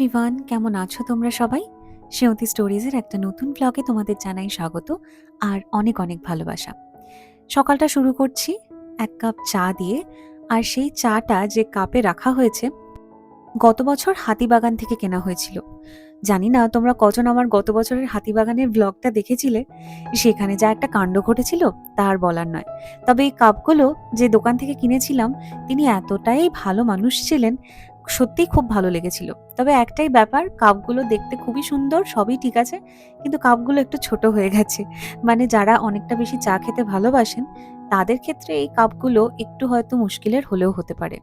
Everyone কেমন আছো তোমরা সবাই? সেমতি স্টোরিজের একটা নতুন ব্লগে তোমাদের জানাই স্বাগত আর অনেক অনেক ভালোবাসা। সকালটা শুরু করছি এক কাপ চা দিয়ে আর সেই চাটা যে কাপে রাখা হয়েছে গত বছর হাতিবাগান থেকে কেনা হয়েছিল। জানি না তোমরা কজন আমার গত বছরের হাতিবাগানের ব্লগটা দেখেছিলে, সেখানে যা একটা কাণ্ড ঘটেছিল তার বলার নয়। তবে এই কাপগুলো যে দোকান থেকে কিনেছিলাম, তিনি এতটাই ভালো মানুষ ছিলেন সত্যিই খুব ভালো লেগেছিল। তবে একটাই ব্যাপার, কাপগুলো দেখতে খুবই সুন্দর, সবই ঠিক আছে, কিন্তু কাপগুলো একটু ছোট হয়ে গেছে। মানে যারা অনেকটা বেশি চা খেতে ভালোবাসেন, তাদের ক্ষেত্রে এই কাপগুলো একটু হয়তো মুশকিলের হলেও হতে পারে।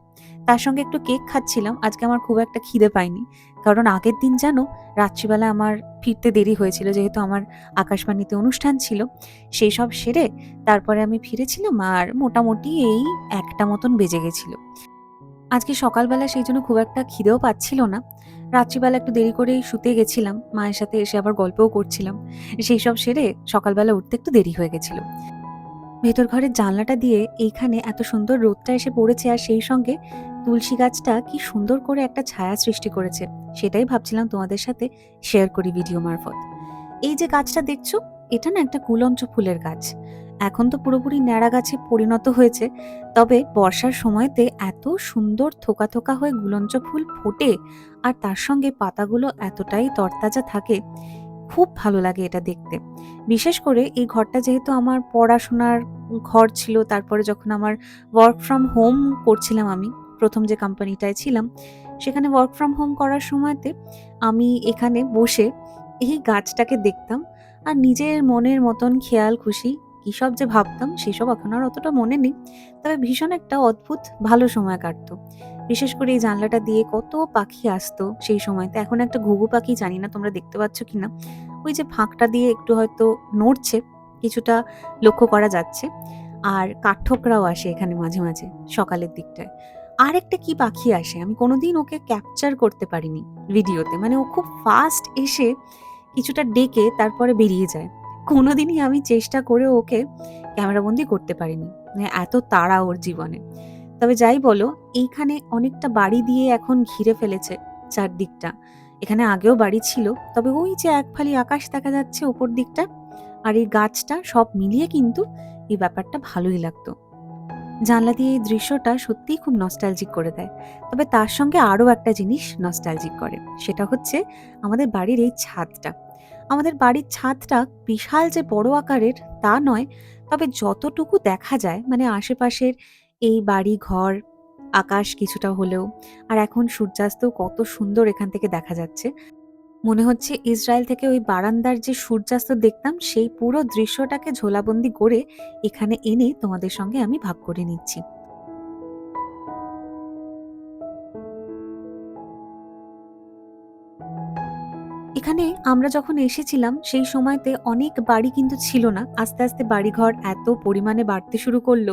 তার সঙ্গে একটু কেক খাচ্ছিলাম, আজকে আমার খুব একটা খিদে পাইনি কারণ আগের দিন জানো, রাত্রিবেলা আমার ফিরতে দেরি হয়েছিল, যেহেতু আমার আকাশবাণীতে অনুষ্ঠান ছিল, সেই সব সেরে তারপরে আমি ফিরেছিলাম আর মোটামুটি এই একটা মতন বেজে গেছিল। আজকে সকালবেলা সেই জন্য খুব একটা খিদেও পাচ্ছিল না। রাত্রিবেলা একটু দেরি করেই শুতে গেছিলাম, মায়ের সাথে এসে আবার গল্পও করছিলাম। সেই সব সেরে সকালবেলা উঠতে একটু দেরি হয়ে গেছিল। ভেতর ঘরের জানলাটা দিয়ে এইখানে এত সুন্দর রোদটা এসে পড়েছে আর সেই সঙ্গে তুলসী গাছটা কি সুন্দর করে একটা ছায়া সৃষ্টি করেছে, সেটাই ভাবছিলাম তোমাদের সাথে শেয়ার করি ভিডিও মারফত। এই যে গাছটা দেখছ, এটা না একটা কুলঞ্চ ফুলের গাছ। এখন তো পুরোপুরি ন্যাড়া গাছে পরিণত হয়েছে, তবে বর্ষার সময়তে এত সুন্দর থোকা থোকা হয়ে গুলঞ্চ ফুল ফোটে আর তার সঙ্গে পাতাগুলো এতটাই তরতাজা থাকে, খুব ভালো লাগে এটা দেখতে। বিশেষ করে এই ঘরটা যেহেতু আমার পড়াশোনার ঘর ছিল, তারপরে যখন আমার ওয়ার্ক ফ্রম হোম করছিলাম আমি, প্রথম যে কোম্পানিটায় ছিলাম, সেখানে ওয়ার্ক ফ্রম হোম করার সময়তে আমি এখানে বসে এই গাছটাকে দেখতাম আর নিজের মনের মতন খেয়াল, খুশি সব যে ভাবতাম, সেসব এখন আর অতটা মনে নেই। তবে ভীষণ একটা অদ্ভুত, ভালো সময় কাটতো। বিশেষ করে এই জানলাটা দিয়ে কত পাখি আসতো সেই সময়তে। এখন একটা ঘুঘু পাখি, জানি না তোমরা দেখতে পাচ্ছ কি না ওই যে ফাঁকটা দিয়ে একটু হয়তো নড়ছে, কিছুটা লক্ষ্য করা যাচ্ছে। আর কাঠঠোকরাও আসে এখানে মাঝে মাঝে, সকালের দিকটায়। আর একটা কি পাখি আসে? আমি কোনোদিন ওকে ক্যাপচার করতে পারিনি ভিডিওতে। মানে ও খুব ফাস্ট এসে কিছুটা ডেকে তারপরে বেরিয়ে যায়। কোনোদিনই আমি চেষ্টা করে ওকে ক্যামেরাবন্দি করতে পারিনি। মানে এত তাড়া ওর জীবনে। তবে যাই বলো, এইখানে অনেকটা বাড়ি দিয়ে এখন ঘিরে ফেলেছে চারদিকটা। এখানে আগেও বাড়ি ছিল, তবে ওই যে এক ফালি আকাশ দেখা যাচ্ছে ওপর দিকটা, আর এই গাছটা সব মিলিয়ে কিন্তু এই ব্যাপারটা ভালোই লাগতো। জানলা দিয়ে এই দৃশ্যটা সত্যিই খুব নস্টালজিক করে দেয়। তবে তার সঙ্গে আরও একটা জিনিস নস্টালজিক করে, সেটা হচ্ছে আমাদের বাড়ির এই ছাদটা। আমাদের বাড়ির ছাদটা বিশাল যে বড় আকারের তা নয়, তবে যতটুকু দেখা যায় মানে আশেপাশের এই বাড়ি ঘর, আকাশ কিছুটা হলেও, আর এখন সূর্যাস্ত কত সুন্দর এখান থেকে দেখা যাচ্ছে। মনে হচ্ছে ইসরায়েল থেকে ওই বারান্দার যে সূর্যাস্ত দেখতাম, সেই পুরো দৃশ্যটাকে ঝোলাবন্দি করে এখানে এনে তোমাদের সঙ্গে আমি ভাগ করে নিচ্ছি। এখানে আমরা যখন এসেছিলাম, সেই সময়তে অনেক বাড়ি কিন্তু ছিল না। আস্তে আস্তে বাড়িঘর এত পরিমাণে বাড়তে শুরু করল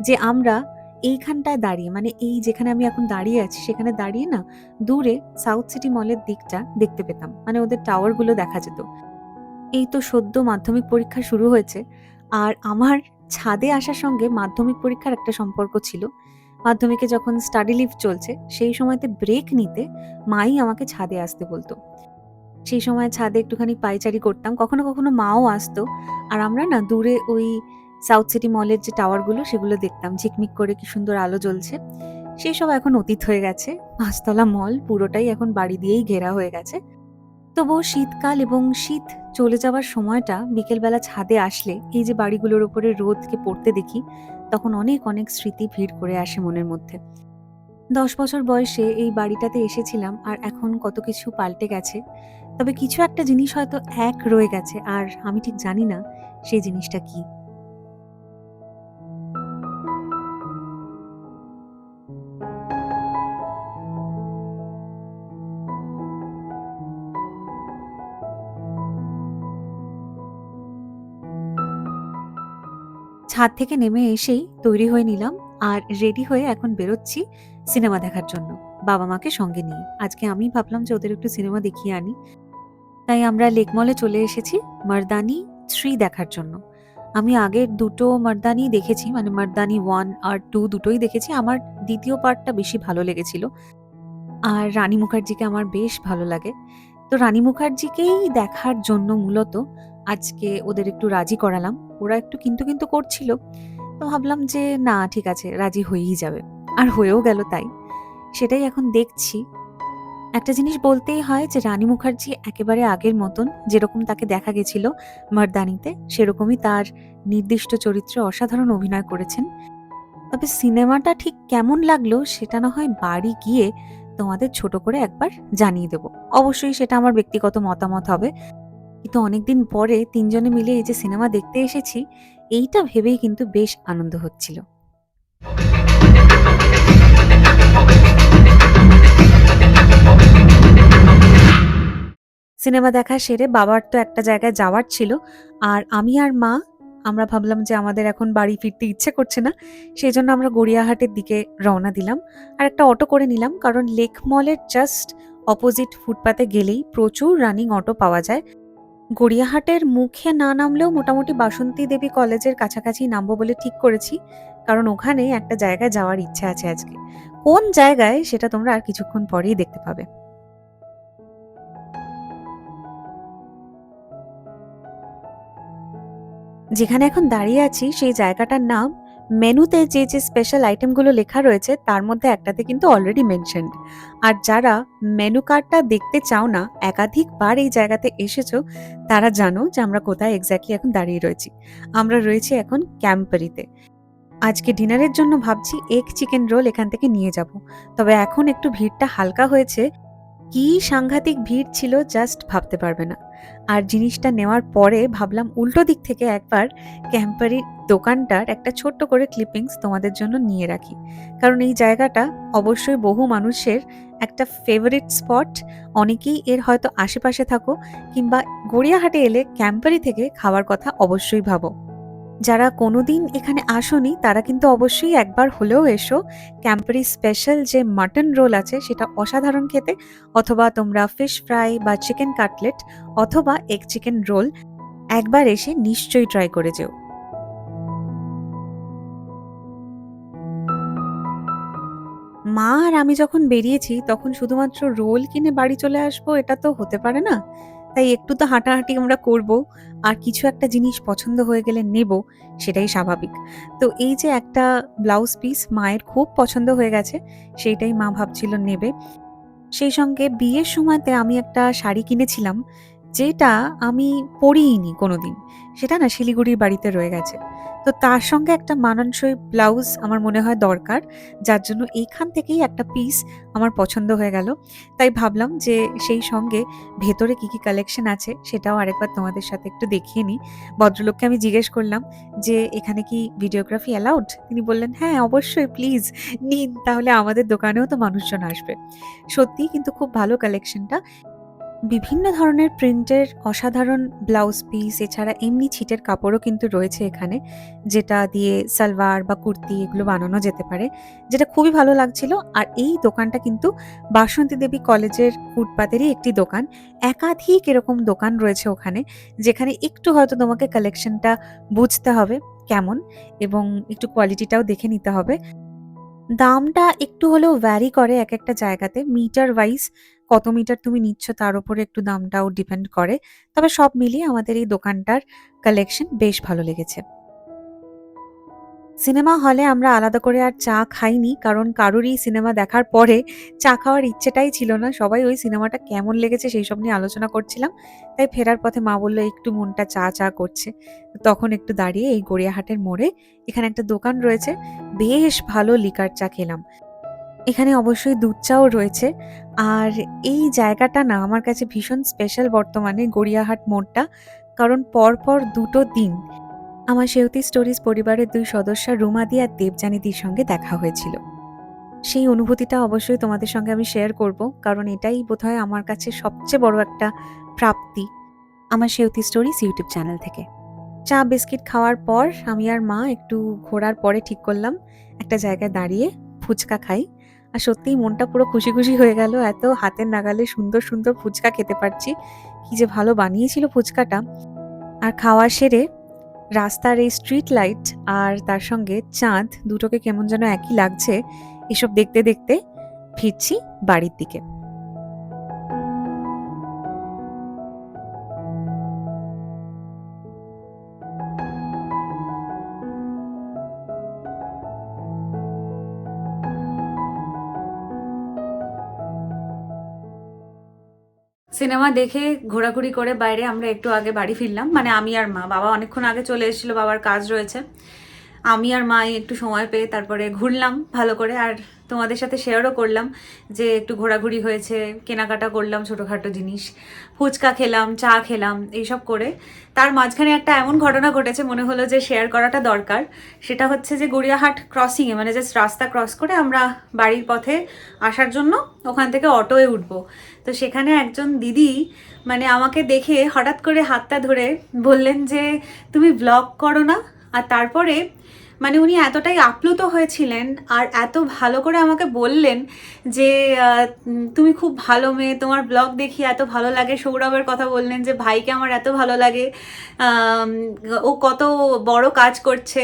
যে আমরা এইখানটায় দাঁড়িয়ে মানে এই যেখানে আমি এখন দাঁড়িয়ে আছি, সেখানে দাঁড়িয়ে না দূরে সাউথ সিটি মলের দিকটা দেখতে পেতাম। মানে ওদের টাওয়ারগুলো দেখা যেত। এই তো সদ্য মাধ্যমিক পরীক্ষা শুরু হয়েছে। আর আমার ছাদে আসার সঙ্গে মাধ্যমিক পরীক্ষার একটা সম্পর্ক ছিল। মাধ্যমিকে যখন স্টাডি লিভ চলছে, সেই সময়তে ব্রেক নিতে মাই আমাকে ছাদে আসতে বলতো। সেই সময় ছাদে একটুখানি পাইচারি করতাম। কখনো কখনো মাও আসতো। আর আমরা না দূরে ওই সাউথ সিটি মলের যে টাওয়ারগুলো সেগুলো দেখতাম। ঝিকমিক করে কি সুন্দর আলো জ্বলছে। সেই সব এখন অতীত হয়ে গেছে। পাঁচতলা মল পুরোটাই এখন বাড়ি দিয়েই ঘেরা হয়ে গেছে। তবুও শীতকাল এবং শীত চলে যাওয়ার সময়টা বিকেলবেলা ছাদে আসলে এই যে বাড়িগুলোর উপরে রোদকে পড়তে দেখি, তখন অনেক অনেক স্মৃতি ভিড় করে আসে মনের মধ্যে। দশ বছর বয়সে এই বাড়িটাতে এসেছিলাম আর এখন কত কিছু পাল্টে গেছে। তবে কিছু একটা জিনিস হয়তো এক রয়ে গেছে, আর আমি ঠিক জানি না সেই জিনিসটা কি। ছাদ থেকে নেমে এসেই তৈরি হয়ে নিলাম, আর রেডি হয়ে এখন বেরোচ্ছি সিনেমা দেখার জন্য বাবা মাকে সঙ্গে নিয়ে। আজকে আমি ভাবলাম যে ওদের একটু সিনেমা দেখিয়ে আনি। তাই আমরা লেকমলে চলে এসেছি মারদানি থ্রি দেখার জন্য। আমি আগের দুটো মারদানি দেখেছি মানে মারদানি ওয়ান আর টু দুটোই দেখেছি। আমার দ্বিতীয় পার্টটা বেশি ভালো লেগেছিল। আর রানী মুখার্জিকে আমার বেশ ভালো লাগে। তো রানী মুখার্জিকেই দেখার জন্য মূলত আজকে ওদের একটু রাজি করালাম। ওরা একটু কিন্তু কিন্তু করছিল। তো ভাবলাম যে না, ঠিক আছে, রাজি হয়েই যাবে। আর হয়েও গেল তাই। সেটাই এখন দেখছি। একটা জিনিস বলতেই হয় যে, রানী মুখার্জি একেবারে আগের মতন যেরকম তাকে দেখা গেছিল মারদানিতে, সেরকমই তার নির্দিষ্ট চরিত্রে অসাধারণ অভিনয় করেছেন। তবে সিনেমাটা ঠিক কেমন লাগল সেটা না হয় বাড়ি গিয়ে তোমাদের ছোট করে একবার জানিয়ে দেব। অবশ্যই সেটা আমার ব্যক্তিগত মতামত হবে। কিন্তু অনেকদিন পরে তিনজনে মিলে এই যে সিনেমা দেখতে এসেছি, এইটা ভেবেই কিন্তু বেশ আনন্দ হচ্ছিল। সিনেমা দেখা সেরে বাবার তো একটা জায়গায় যাওয়ার ছিল। আর আমি আর মা, আমরা ভাবলাম যে আমাদের এখন বাড়ি ফিরতে ইচ্ছে করছে না সেই জন্য আমরা গড়িয়াহাটের দিকে রওনা দিলাম। আর একটা অটো করে নিলাম, কারণ লেক মলের জাস্ট অপোজিট ফুটপাতে গেলেই প্রচুর রানিং অটো পাওয়া যায়। গড়িয়াহাটের মুখে না নামলেও মোটামুটি বাসন্তী দেবী কলেজের কাছাকাছি নামবো বলে ঠিক করেছি, কারণ ওখানে একটা জায়গায় যাওয়ার ইচ্ছা আছে আজকে। কোন জায়গায় সেটা তোমরা আর কিছুক্ষণ পরেই দেখতে পাবে। যেখানে এখন দাঁড়িয়ে আছি, সেই জায়গাটার নাম মেনুতে যে যে স্পেশাল আইটেমগুলো লেখা রয়েছে, তার মধ্যে একটাতে কিন্তু অলরেডি মেনশনড আর যারা মেনু কার্ডটা দেখতে চাও না, একাধিকবার এই জায়গাতে এসেছ, তারা জানো যে আমরা কোথায় এক্স্যাক্টলি এখন দাঁড়িয়ে রয়েছি। আমরা রয়েছি এখন ক্যাম্পারিতে আজকে ডিনারের জন্য ভাবছি এগ চিকেন রোল এখান থেকে নিয়ে যাব। তবে এখন একটু ভিড়টা হালকা হয়েছে কি সাংঘাতিক ভিড় ছিল জাস্ট ভাবতে পারবে না। আর জিনিসটা নেওয়ার পরে ভাবলাম উল্টো দিক থেকে একবার ক্যাম্পারির দোকানটার একটা ছোট্ট করে ক্লিপিংস তোমাদের জন্য নিয়ে রাখি। কারণ এই জায়গাটা অবশ্যই বহু মানুষের একটা ফেভারিট স্পট অনেকেই এর হয়তো আশেপাশে থাকো কিংবা গড়িয়াহাটে এলে ক্যাম্পারি থেকে খাওয়ার কথা অবশ্যই ভাবো। যারা কোনোদিন এখানে আসোনি, তারা কিন্তু অবশ্যই একবার হলেও এসো। ক্যাম্পারি স্পেশাল যে মাটন রোল আছে, সেটা অসাধারণ খেতে, অথবা তোমরা ফিশ ফ্রাই বা চিকেন কাটলেট অথবা এগ চিকেন রোল একবার এসে নিশ্চয়ই ট্রাই করে যেও। মা আর আমি যখন বেরিয়েছি, তখন শুধুমাত্র রোল কিনে বাড়ি চলে আসব, এটা তো হতে পারে না। তাই একটু তো হাঁটাহাঁটি আমরা করব, আর কিছু একটা জিনিস পছন্দ হয়ে গেলে নেব, সেটাই স্বাভাবিক। তো এই যে একটা ব্লাউজ পিস মায়ের খুব পছন্দ হয়ে গেছে, সেইটাই মা ভাবছিল নেবে। সেই সঙ্গে বিয়ের সময়তে আমি একটা শাড়ি কিনেছিলাম যেটা আমি পরিইনি কোনোদিন। সেটা না শিলিগুড়ির বাড়িতে রয়ে গেছে। তো তার সঙ্গে একটা মানানসই ব্লাউজ আমার মনে হয় দরকার, যার জন্য এইখান থেকেই একটা পিস আমার পছন্দ হয়ে গেল। তাই ভাবলাম যে সেই সঙ্গে ভেতরে কি কি কালেকশন আছে সেটাও আরেকবার তোমাদের সাথে একটু দেখিয়ে নিই। ভদ্রলোককে আমি জিজ্ঞেস করলাম যে, এখানে কি ভিডিওগ্রাফি অ্যালাউড তিনি বললেন হ্যাঁ অবশ্যই প্লিজ নিন, তাহলে আমাদের দোকানেও তো মানুষজন আসবে। সত্যিই কিন্তু খুব ভালো কালেকশনটা বিভিন্ন ধরনের প্রিন্টের অসাধারণ ব্লাউজ পিস, এছাড়া এমনি ছিটের কাপড়ও কিন্তু রয়েছে এখানে, যেটা দিয়ে সালোয়ার বা কুর্তি এগুলো বানানো যেতে পারে, যেটা খুবই ভালো লাগছিল। আর এই দোকানটা কিন্তু বাসন্তী দেবী কলেজের ফুটপাতেরই একটি দোকান। একাধিক এরকম দোকান রয়েছে ওখানে, যেখানে একটু হয়তো তোমাকে কালেকশনটা বুঝতে হবে কেমন, এবং একটু কোয়ালিটিটাও দেখে নিতে হবে। দামটা একটু হলেও ভ্যারি করে এক একটা জায়গাতে। মিটার ওয়াইজ কত মিটার তুমি নিচ্ছ তার উপরে একটু দামটাও ডিপেন্ড করে। তবে সব মিলিয়ে আমাদের এই দোকানটার কালেকশন বেশ ভালো লেগেছে। সিনেমা হলে আমরা আলাদা করে আর চা খাইনি, কারণ কারোরই সিনেমা দেখার পরে চা খাওয়ার ইচ্ছেটাই ছিল না। সবাই ওই সিনেমাটা কেমন লেগেছে সেই সব নিয়ে আলোচনা করছিলাম। তাই ফেরার পথে মা বলল, একটু মনটা চা চা করছে। তখন একটু দাঁড়িয়ে এই গড়িয়াহাটের মোড়ে এখানে একটা দোকান রয়েছে। বেশ ভালো লিকার চা খেলাম। এখানে অবশ্যই দুধ চাও রয়েছে। আর এই জায়গাটা না, আমার কাছে ভীষণ স্পেশাল বর্তমানে গড়িয়াহাট মোড়টা। কারণ পরপর দুটো দিন আমার সেউতি স্টোরিজ পরিবারের দুই সদস্য রুমাদি আর দেবজানিদির সঙ্গে দেখা হয়েছিল। সেই অনুভূতিটা অবশ্যই তোমাদের সঙ্গে আমি শেয়ার করব, কারণ এটাই বোধহয় আমার কাছে সবচেয়ে বড় একটা প্রাপ্তি আমার সেউতি স্টোরিজ ইউটিউব চ্যানেল থেকে। চা, বিস্কিট খাওয়ার পর আমি আর মা একটু ঘোরার পরে ঠিক করলাম, একটা জায়গায় দাঁড়িয়ে ফুচকা খাই। আর সত্যিই মনটা পুরো খুশি খুশি হয়ে গেল, এত হাতের নাগালে সুন্দর সুন্দর ফুচকা খেতে পারছি, কি যে ভালো বানিয়েছিল ফুচকাটা। আর খাওয়া সেরে রাস্তার এই স্ট্রিট লাইট আর তার সঙ্গে চাঁদ দুটোকে কেমন যেন একই লাগছে, এসব দেখতে দেখতে ফিরছি বাড়ির দিকে। সিনেমা দেখে ঘোরাঘুরি করে বাইরে আমরা একটু আগে বাড়ি ফিরলাম। মানে আমি আর মা, বাবা অনেকক্ষণ আগে চলে এসেছিল, বাবার কাজ রয়েছে। আমি আর মা একটু সময় পেয়ে তারপরে ঘুরলাম ভালো করে, আর তোমাদের সাথে শেয়ারও করলাম যে একটু ঘোরাঘুরি হয়েছে, কেনাকাটা করলাম, ছোটোখাটো জিনিস, ফুচকা খেলাম, চা খেলাম, এইসব করে। তার মাঝখানে একটা এমন ঘটনা ঘটেছে, মনে হলো যে শেয়ার করাটা দরকার। সেটা হচ্ছে যে গড়িয়াহাট ক্রসিংয়ে মানে জাস্ট রাস্তা ক্রস করে আমরা বাড়ির পথে আসার জন্য ওখান থেকে অটোয়ে উঠবো। তো সেখানে একজন দিদি মানে আমাকে দেখে হঠাৎ করে হাতটা ধরে বললেন যে, তুমি ব্লগ করো না? আর তারপরে মানে উনি এতটাই আপ্লুত হয়েছিলেন আর এত ভালো করে আমাকে বললেন যে তুমি খুব ভালো মেয়ে, তোমার ব্লগ দেখি, এত ভালো লাগে। সৌরভের কথা বললেন যে, ভাইকে আমার এত ভালো লাগে। ও কত বড় কাজ করছে,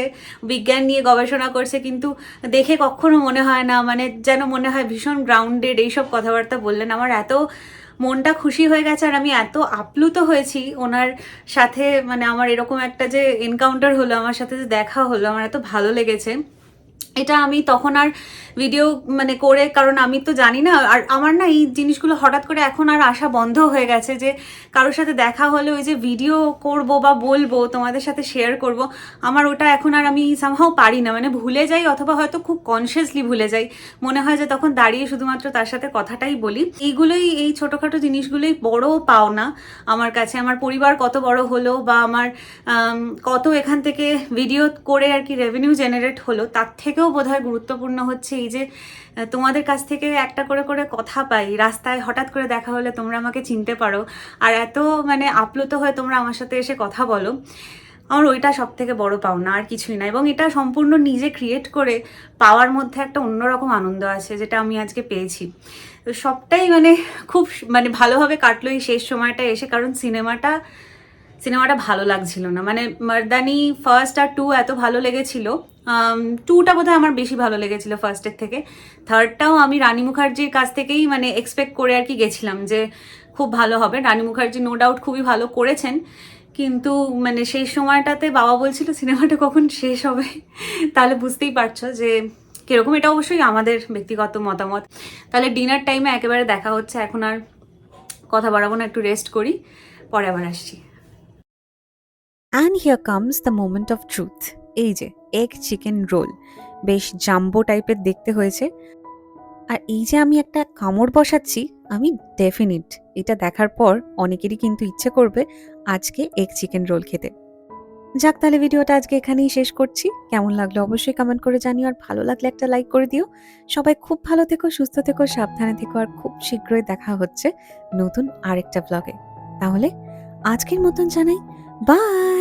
বিজ্ঞান নিয়ে গবেষণা করছে, কিন্তু দেখে কখনো মনে হয় না মানে যেন মনে হয় ভীষণ গ্রাউন্ডেড এইসব কথাবার্তা বললেন। আমার এত মনটা খুশি হয়ে গেছে আর আমি এত আপ্লুত হয়েছি ওনার সাথে মানে আমার এরকম একটা যে এনকাউন্টার হলো, আমার সাথে যে দেখা হলো, আমার এত ভালো লেগেছে। এটা আমি তখন আর ভিডিও মানে করে, কারণ আমি তো জানি না, আর আমার না এই জিনিসগুলো হঠাৎ করে এখন আর আসা বন্ধ হয়ে গেছে যে কারোর সাথে দেখা হলে ওই যে ভিডিও করব বা বলব, তোমাদের সাথে শেয়ার করব, আমার ওটা এখন আর আমি সামহাও পারি না। মানে ভুলে যাই অথবা হয়তো খুব কনসিয়াসলি ভুলে যাই। মনে হয় যে তখন দাঁড়িয়ে শুধুমাত্র তার সাথে কথাটাই বলি। এইগুলোই, এই ছোটোখাটো জিনিসগুলোই বড় পাওনা আমার কাছে। আমার পরিবার কত বড় হলো বা আমার কত এখান থেকে ভিডিও করে আর কি রেভিনিউ জেনারেট হলো, তার থেকেও বোধহয় গুরুত্বপূর্ণ হচ্ছে এই যে তোমাদের কাছ থেকে একটা করে করে কথা পাই, রাস্তায় হঠাৎ করে দেখা হলে তোমরা আমাকে চিনতে পারো। আর এত মানে আপ্লুত হয়ে তোমরা আমার সাথে এসে কথা বলো, আমার ওইটা সব থেকে বড় পাওনা, আর কিছুই না। এবং এটা সম্পূর্ণ নিজে ক্রিয়েট করে পাওয়ার মধ্যে একটা অন্যরকম আনন্দ আছে, যেটা আমি আজকে পেয়েছি। তো সবটাই মানে খুব মানে ভালোভাবে কাটলো এই শেষ সময়টা এসে, কারণ সিনেমাটা সিনেমাটা ভালো লাগছিল না। মানে মারদানি ফার্স্ট আর টু এত ভালো লেগেছিল টুটা বোধহয় আমার বেশি ভালো লেগেছিল ফার্স্টের থেকে। থার্ডটাও আমি রানী মুখার্জির কাছ থেকেই মানে এক্সপেক্ট করে আর কি গেছিলাম যে খুব ভালো হবে। রানী মুখার্জি নো ডাউট খুবই ভালো করেছেন। কিন্তু মানে সেই সময়টাতে বাবা বলছিল, সিনেমাটা কখন শেষ হবে? তাহলে বুঝতেই পারছ যে কীরকম। এটা অবশ্যই আমাদের ব্যক্তিগত মতামত। তাহলে ডিনার টাইমে একেবারে দেখা হচ্ছে। এখন আর কথা বাড়াবো না, একটু রেস্ট করি। পরে আবার আসছি। And here comes the moment of truth এই যে এগ চিকেন রোল বেশ জাম্বো টাইপের দেখতে হয়েছে। আর এই যে আমি একটা কামড় বসাচ্ছি, আমি ডেফিনিট এটা দেখার পর অনেকেরই কিন্তু ইচ্ছে করবে আজকে এগ চিকেন রোল খেতে। যাক তাহলে ভিডিওটা আজকে এখানেই শেষ করছি। কেমন লাগল অবশ্যই কমেন্ট করে জানিও, আর ভালো লাগলে একটা লাইক করে দিও। সবাই খুব ভালো থেকো, সুস্থ থেকো, সাবধানে থেকো, আর খুব শীঘ্রই দেখা হচ্ছে নতুন আরেকটা ব্লগে তাহলে আজকের মতন জানাই বাই